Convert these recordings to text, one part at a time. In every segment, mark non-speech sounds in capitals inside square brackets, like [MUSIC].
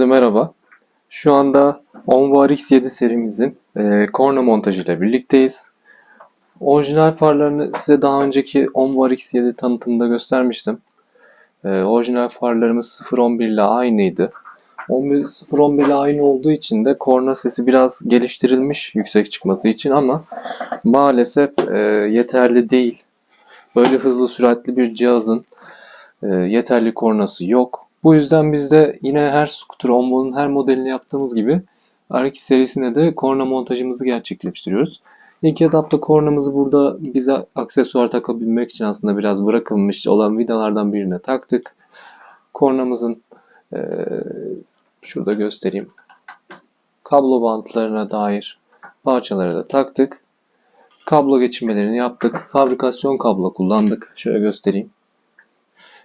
Herkese merhaba. Şu anda Onvar X7 serimizin e, korna montajıyla birlikteyiz. Orijinal farlarını size daha önceki Onvar X7 tanıtımında göstermiştim. E, orijinal farlarımız 0.11 ile aynıydı. 11 0.11 ile aynı olduğu için de korna sesi biraz geliştirilmiş yüksek çıkması için ama maalesef e, yeterli değil. Böyle hızlı süratli bir cihazın e, yeterli kornası yok. Bu yüzden biz de yine her scooter Onvo'nun her modelini yaptığımız gibi R2 serisine de korna montajımızı gerçekleştiriyoruz. İlk etapta kornamızı burada bize aksesuar takabilmek için aslında biraz bırakılmış olan vidalardan birine taktık. Kornamızın e, şurada göstereyim. Kablo bantlarına dair parçaları da taktık. Kablo geçirmelerini yaptık. Fabrikasyon kablo kullandık. Şöyle göstereyim.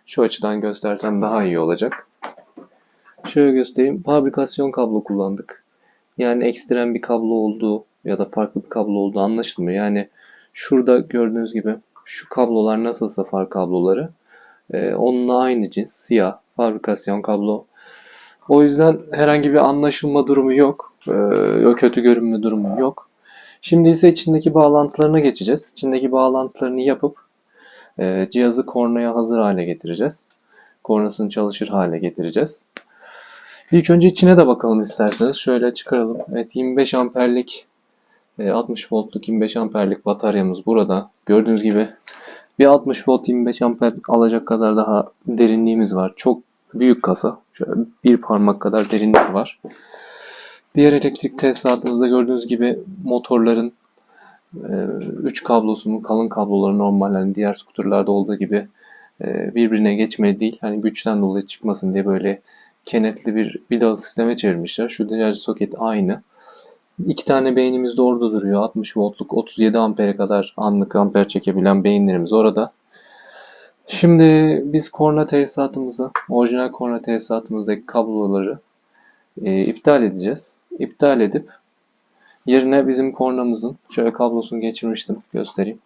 Şu açıdan göstersem daha iyi olacak. Şöyle göstereyim. Fabrikasyon kablo kullandık. Yani ekstrem bir kablo olduğu ya da farklı bir kablo olduğu anlaşılmıyor. Yani şurada gördüğünüz gibi şu kablolar nasılsa far kabloları e, onunla aynı cins siyah fabrikasyon kablo. O yüzden herhangi bir anlaşılma durumu yok. E, kötü görünme durumu yok. Şimdi ise içindeki bağlantılarına geçeceğiz. İçindeki bağlantılarını yapıp e, cihazı kornaya hazır hale getireceğiz. Kornasını çalışır hale getireceğiz. İlk önce içine de bakalım isterseniz. Şöyle çıkaralım. Evet 25 amperlik 60 voltluk 25 amperlik bataryamız burada. Gördüğünüz gibi bir 60 volt 25 amper alacak kadar daha derinliğimiz var. Çok büyük kasa. Şöyle bir parmak kadar derinlik var. Diğer elektrik tesisatımızda gördüğünüz gibi motorların 3 kablosunun kalın kabloları normal hani diğer skuterlarda olduğu gibi e, birbirine geçmeye değil hani güçten dolayı çıkmasın diye böyle kenetli bir vidalı sisteme çevirmişler. Şu diğer soket aynı. İki tane beynimiz de orada duruyor. 60 voltluk 37 ampere kadar anlık amper çekebilen beyinlerimiz orada. Şimdi biz korna tesisatımızı, orijinal korna tesisatımızdaki kabloları e, iptal edeceğiz. İptal edip Yerine bizim kornamızın şöyle kablosunu geçirmiştim. Göstereyim.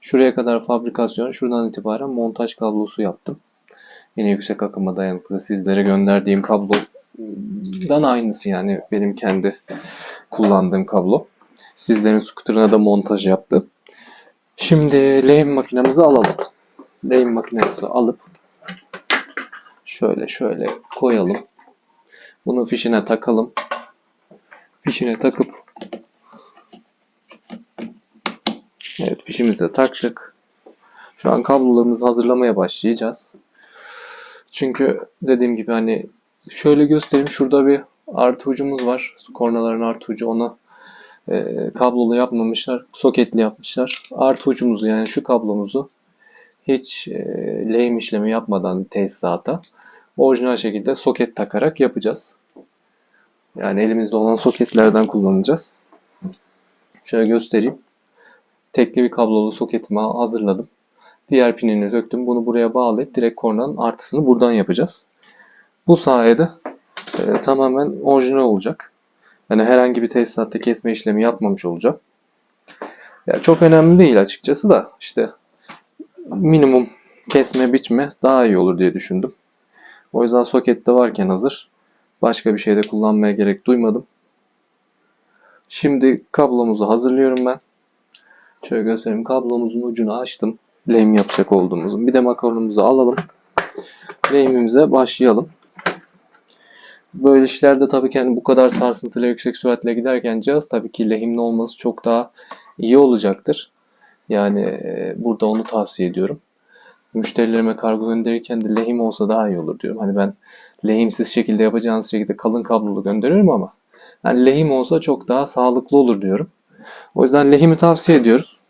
Şuraya kadar fabrikasyon, şuradan itibaren montaj kablosu yaptım. Yine yüksek akıma dayanıklı sizlere gönderdiğim kablodan aynısı yani benim kendi kullandığım kablo. Sizlerin scooter'ına da montaj yaptım. Şimdi lehim makinemizi alalım. Lehim makinemizi alıp şöyle şöyle koyalım. Bunu fişine takalım. Fişine takıp Evet fişimizi taktık. Şu an kablolarımızı hazırlamaya başlayacağız. Çünkü dediğim gibi hani şöyle göstereyim. Şurada bir artı ucumuz var. Kornaların artı ucu ona e, kablolu yapmamışlar. Soketli yapmışlar. Artı ucumuzu yani şu kablomuzu hiç e, lehim işlemi yapmadan tesisata orijinal şekilde soket takarak yapacağız. Yani elimizde olan soketlerden kullanacağız. Şöyle göstereyim tekli bir kablolu soketimi hazırladım. Diğer pinini söktüm. Bunu buraya bağlayıp direkt kornanın artısını buradan yapacağız. Bu sayede e, tamamen orijinal olacak. Yani herhangi bir tesisatta kesme işlemi yapmamış olacağım. Ya çok önemli değil açıkçası da işte minimum kesme biçme daha iyi olur diye düşündüm. O yüzden sokette varken hazır. Başka bir şeyde kullanmaya gerek duymadım. Şimdi kablomuzu hazırlıyorum ben. Şöyle göstereyim. Kablomuzun ucunu açtım. Lehim yapacak olduğumuzun. Bir de makaronumuzu alalım. Lehimimize başlayalım. Böyle işlerde tabii ki yani bu kadar sarsıntılı yüksek süratle giderken cihaz tabii ki lehimli olması çok daha iyi olacaktır. Yani e, burada onu tavsiye ediyorum. Müşterilerime kargo gönderirken de lehim olsa daha iyi olur diyorum. Hani ben lehimsiz şekilde yapacağınız şekilde kalın kablolu gönderiyorum ama yani lehim olsa çok daha sağlıklı olur diyorum. O yüzden lehimi tavsiye ediyoruz.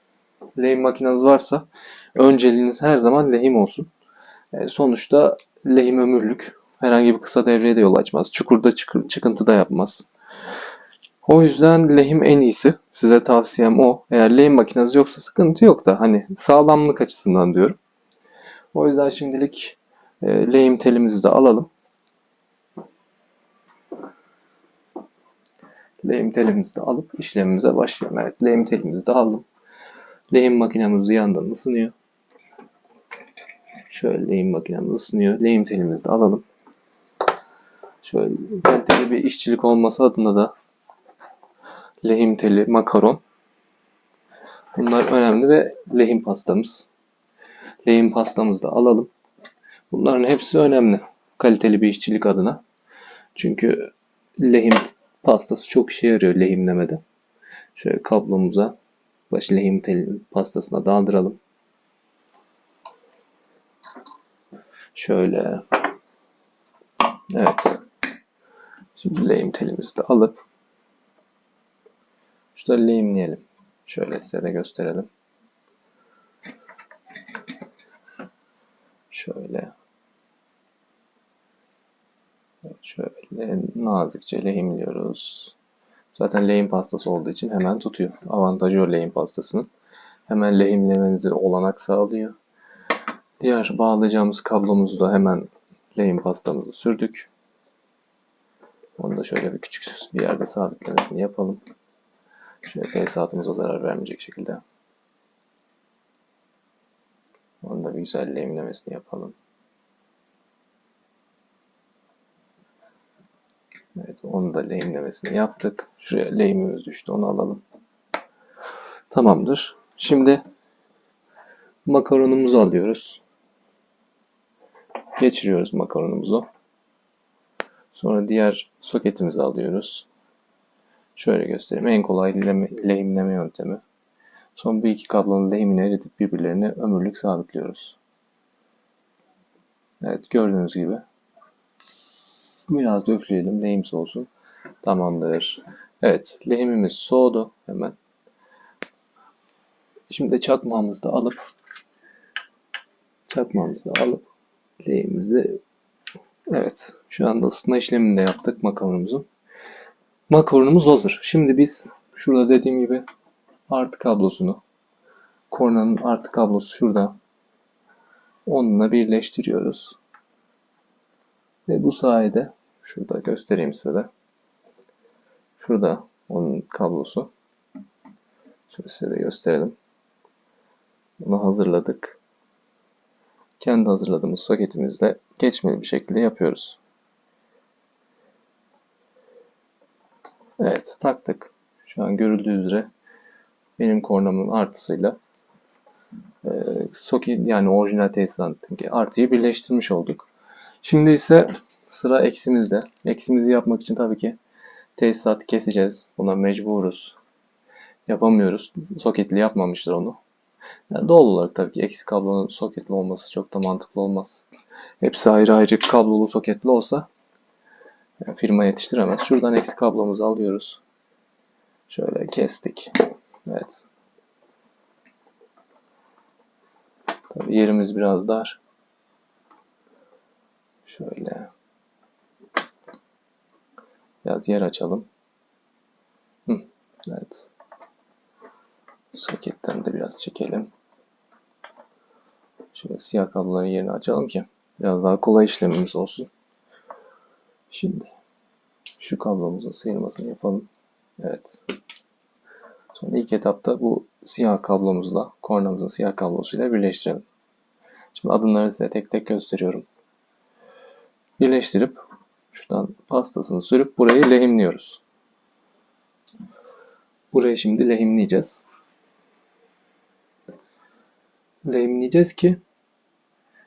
Lehim makineniz varsa önceliğiniz her zaman lehim olsun. E, sonuçta lehim ömürlük. Herhangi bir kısa devreye de yol açmaz. Çukurda çıkır, çıkıntı da yapmaz. O yüzden lehim en iyisi. Size tavsiyem o. Eğer lehim makineniz yoksa sıkıntı yok da hani sağlamlık açısından diyorum. O yüzden şimdilik e, lehim telimizi de alalım. Lehim telimizi alıp işlemimize başlayalım. Evet lehim telimizi de aldım. Lehim makinemiz yandan ısınıyor. Şöyle lehim makinemiz ısınıyor. Lehim telimizi de alalım. Şöyle kaliteli bir işçilik olması adına da lehim teli, makaron. Bunlar önemli ve lehim pastamız. Lehim pastamızı da alalım. Bunların hepsi önemli. Kaliteli bir işçilik adına. Çünkü lehim pastası çok işe yarıyor lehimlemede. Şöyle kablomuza baş lehim teli pastasına daldıralım. Şöyle. Evet. Şimdi lehim telimizi de alıp şurada lehimleyelim. Şöyle size de gösterelim. Şöyle. Şöyle nazikçe lehimliyoruz. Zaten lehim pastası olduğu için hemen tutuyor. Avantajı o lehim pastasının. Hemen lehimlemenize olanak sağlıyor. Diğer bağlayacağımız kablomuzu da hemen lehim pastamızı sürdük. Onu da şöyle bir küçük bir yerde sabitlemesini yapalım. Şöyle tesisatımıza zarar vermeyecek şekilde. Onu da bir güzel lehimlemesini yapalım. Evet, onu da lehimlemesini yaptık. Şuraya lehimimiz düştü, onu alalım. Tamamdır. Şimdi makaronumuzu alıyoruz. Geçiriyoruz makaronumuzu. Sonra diğer soketimizi alıyoruz. Şöyle göstereyim. En kolay lehimleme, yöntemi. Son bu iki kablonun lehimini eritip birbirlerine ömürlük sabitliyoruz. Evet gördüğünüz gibi. Biraz da üfleyelim lehim soğusun. Tamamdır. Evet lehimimiz soğudu hemen. Şimdi çakmağımızı da alıp çakmağımızı da alıp lehimimizi evet şu anda ısıtma işlemini de yaptık makaronumuzun. Makaronumuz hazır. Şimdi biz şurada dediğim gibi artı kablosunu kornanın artı kablosu şurada onunla birleştiriyoruz. Ve bu sayede şurada göstereyim size de. Şurada onun kablosu. Şöyle size de gösterelim. Bunu hazırladık. Kendi hazırladığımız soketimizle geçmeli bir şekilde yapıyoruz. Evet taktık. Şu an görüldüğü üzere benim kornamın artısıyla e, soket yani orijinal tesisatındaki artıyı birleştirmiş olduk. Şimdi ise sıra eksimizde. Eksimizi yapmak için tabii ki tesisatı keseceğiz. Buna mecburuz. Yapamıyoruz. Soketli yapmamışlar onu. Yani doğal olarak tabii ki eksi kablonun soketli olması çok da mantıklı olmaz. Hepsi ayrı ayrı kablolu soketli olsa yani firma yetiştiremez. Şuradan eksi kablomuzu alıyoruz. Şöyle kestik. Evet. Tabii yerimiz biraz dar. Şöyle. Biraz yer açalım. Hı, evet. Soketten de biraz çekelim. Şöyle siyah kabloların yerini açalım ki biraz daha kolay işlemimiz olsun. Şimdi şu kablomuzun sıyırmasını yapalım. Evet. Sonra ilk etapta bu siyah kablomuzla, kornamızın siyah kablosuyla birleştirelim. Şimdi adımları size tek tek gösteriyorum. Birleştirip şuradan pastasını sürüp burayı lehimliyoruz. Burayı şimdi lehimleyeceğiz. Lehimleyeceğiz ki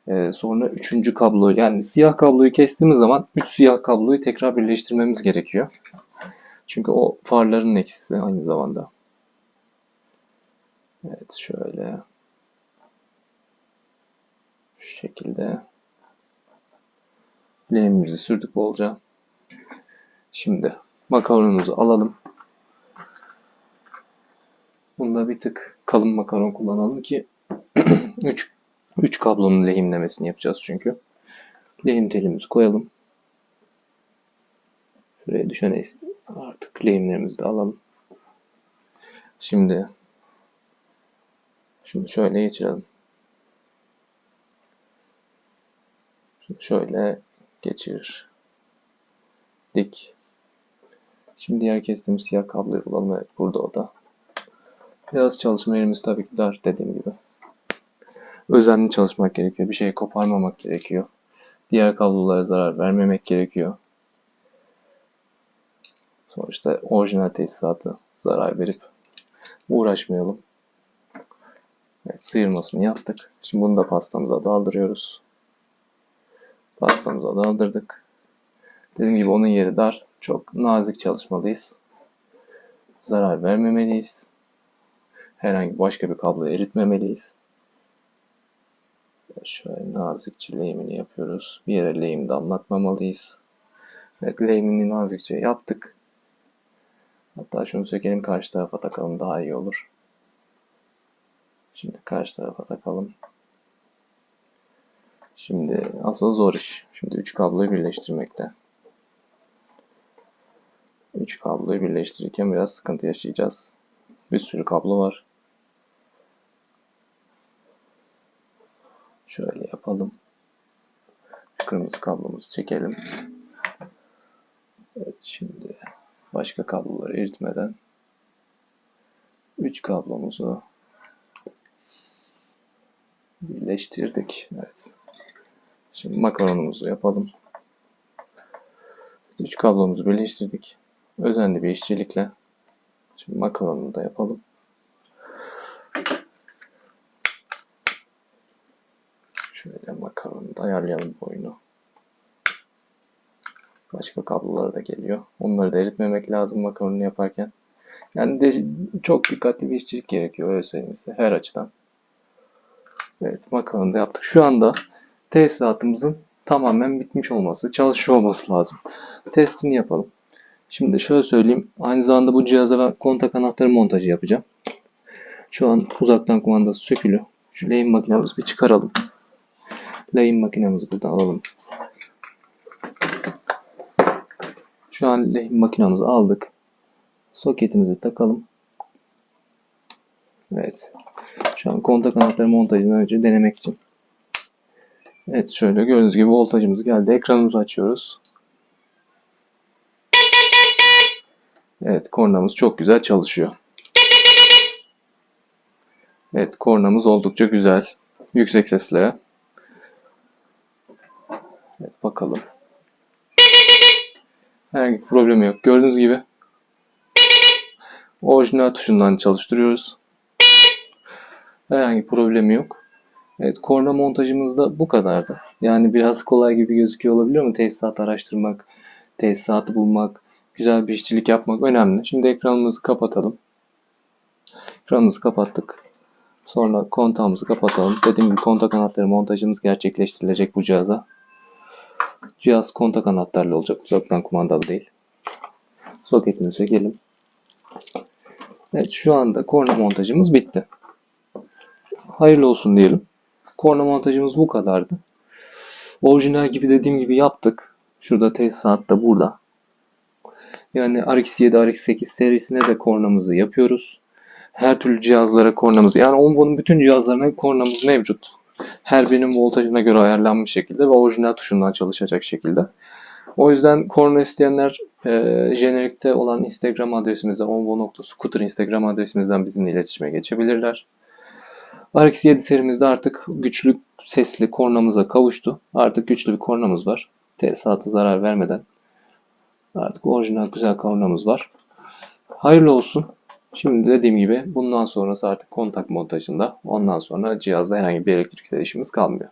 e, sonra üçüncü kabloyu yani siyah kabloyu kestiğimiz zaman üç siyah kabloyu tekrar birleştirmemiz gerekiyor. Çünkü o farların eksisi aynı zamanda. Evet şöyle. Şu şekilde. Lehimimizi sürdük bolca. Şimdi makaronumuzu alalım. Bunda bir tık kalın makaron kullanalım ki [CLEARS THROAT] 3 3 kablonun lehimlemesini yapacağız çünkü. Lehim telimizi koyalım. Şuraya düşen artık lehimlerimizi de alalım. Şimdi Şimdi şöyle geçirelim. Şimdi şöyle geçir. Dik. Şimdi diğer kestiğimiz siyah kabloyu bulalım. Evet burada o da. Biraz çalışma yerimiz tabii ki dar dediğim gibi. Özenli çalışmak gerekiyor. Bir şeyi koparmamak gerekiyor. Diğer kablolara zarar vermemek gerekiyor. Sonuçta orijinal tesisatı zarar verip uğraşmayalım. Evet, sıyırmasını yaptık. Şimdi bunu da pastamıza daldırıyoruz. Pastamıza daldırdık. Dediğim gibi onun yeri dar. Çok nazik çalışmalıyız. Zarar vermemeliyiz. Herhangi başka bir kabloyu eritmemeliyiz. Şöyle nazikçe lehimini yapıyoruz. Bir yere lehim damlatmamalıyız. Evet lehimini nazikçe yaptık. Hatta şunu sökelim karşı tarafa takalım daha iyi olur. Şimdi karşı tarafa takalım. Şimdi asıl zor iş. Şimdi üç kabloyu birleştirmekte. Üç kabloyu birleştirirken biraz sıkıntı yaşayacağız. Bir sürü kablo var. Şöyle yapalım. Kırmızı kablomuzu çekelim. Evet şimdi başka kabloları eritmeden 3 kablomuzu birleştirdik. Evet. Şimdi makaronumuzu yapalım. 3 kablomuzu birleştirdik. Özenli bir işçilikle. Şimdi makaronunu da yapalım. Şöyle makaronu da ayarlayalım boyunu. Başka kablolar da geliyor. Onları da eritmemek lazım makaronu yaparken. Yani de çok dikkatli bir işçilik gerekiyor öyle her açıdan. Evet makaronu da yaptık. Şu anda tesisatımızın tamamen bitmiş olması, çalışıyor olması lazım. Testini yapalım. Şimdi şöyle söyleyeyim. Aynı zamanda bu cihaza ben kontak anahtarı montajı yapacağım. Şu an uzaktan kumandası sökülü. Şu lehim makinemizi bir çıkaralım. Lehim makinemizi buradan alalım. Şu an lehim makinamızı aldık. Soketimizi takalım. Evet. Şu an kontak anahtarı montajından önce denemek için. Evet şöyle gördüğünüz gibi voltajımız geldi. Ekranımızı açıyoruz. Evet kornamız çok güzel çalışıyor. Evet kornamız oldukça güzel. Yüksek sesle. Evet bakalım. Herhangi bir problemi yok. Gördüğünüz gibi orijinal tuşundan çalıştırıyoruz. Herhangi bir problemi yok. Evet korna montajımız da bu kadardı. Yani biraz kolay gibi gözüküyor olabilir ama tesisat araştırmak, tesisatı bulmak, güzel bir işçilik yapmak önemli. Şimdi ekranımızı kapatalım. Ekranımızı kapattık. Sonra kontağımızı kapatalım. Dediğim gibi kontak anahtarı montajımız gerçekleştirilecek bu cihaza. Cihaz kontak anahtarlı olacak. Uzaktan kumandalı değil. Soketini sökelim. Evet şu anda korna montajımız bitti. Hayırlı olsun diyelim. Korna montajımız bu kadardı. Orijinal gibi dediğim gibi yaptık. Şurada tesisat da burada. Yani RX7, RX8 serisine de kornamızı yapıyoruz. Her türlü cihazlara kornamızı yani Onvo'nun bütün cihazlarına kornamız mevcut. Her birinin voltajına göre ayarlanmış şekilde ve orijinal tuşundan çalışacak şekilde. O yüzden korna isteyenler e, jenerikte olan Instagram adresimizden onvo.scooter Instagram adresimizden bizimle iletişime geçebilirler. RX7 serimizde artık güçlü sesli kornamıza kavuştu. Artık güçlü bir kornamız var. Tesisatı zarar vermeden. Artık orijinal güzel kornamız var. Hayırlı olsun. Şimdi dediğim gibi bundan sonrası artık kontak montajında. Ondan sonra cihazda herhangi bir elektrik işimiz kalmıyor.